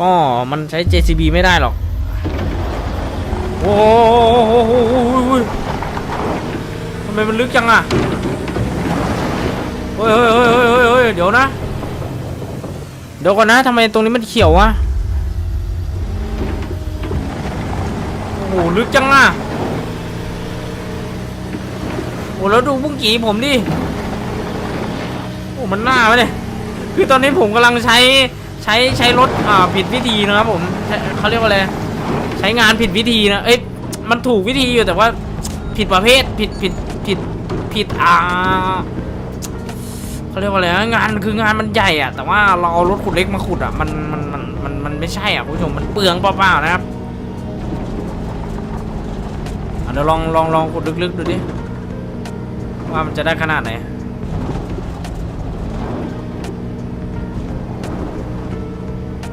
ก็มันใช้ JCB ไม่ได้หรอก โอ้โหทำไมมันลึกจังอะเฮ้ยเฮ้ยเฮ้ยเฮ้ยเฮ้ยเดี๋ยวนะ เดี๋ยวก่อนนะทำไมตรงนี้มันเขียววะ โอ้โหลึกจังอะโอ้แล้วดูบุ้งกีผมดิ โอ้มันหน้าไปเลยคือตอนนี้ผมกำลังใช้ ใช้ใช้รถอ่าผิดวิธีนะครับผมเขาเรียกว่าอะไรใช้งานผิดวิธีนะเอ้ยมันถูกวิธีอยู่แต่ว่าผิดประเภทผิดผิดผิดผิดอ่าเขาเรียกว่าอะไรงานคืองานมันใหญ่อะ แต่ว่าเราเอารถขุดเล็กมาขุดอะมันมันมันมันมันไม่ใช่อะคุณผู้ชมมันเปลืองเปล่าๆนะครับเดี๋ยวลองลองลองขุดลึกๆดูดิว่ามันจะได้ขนาดไหน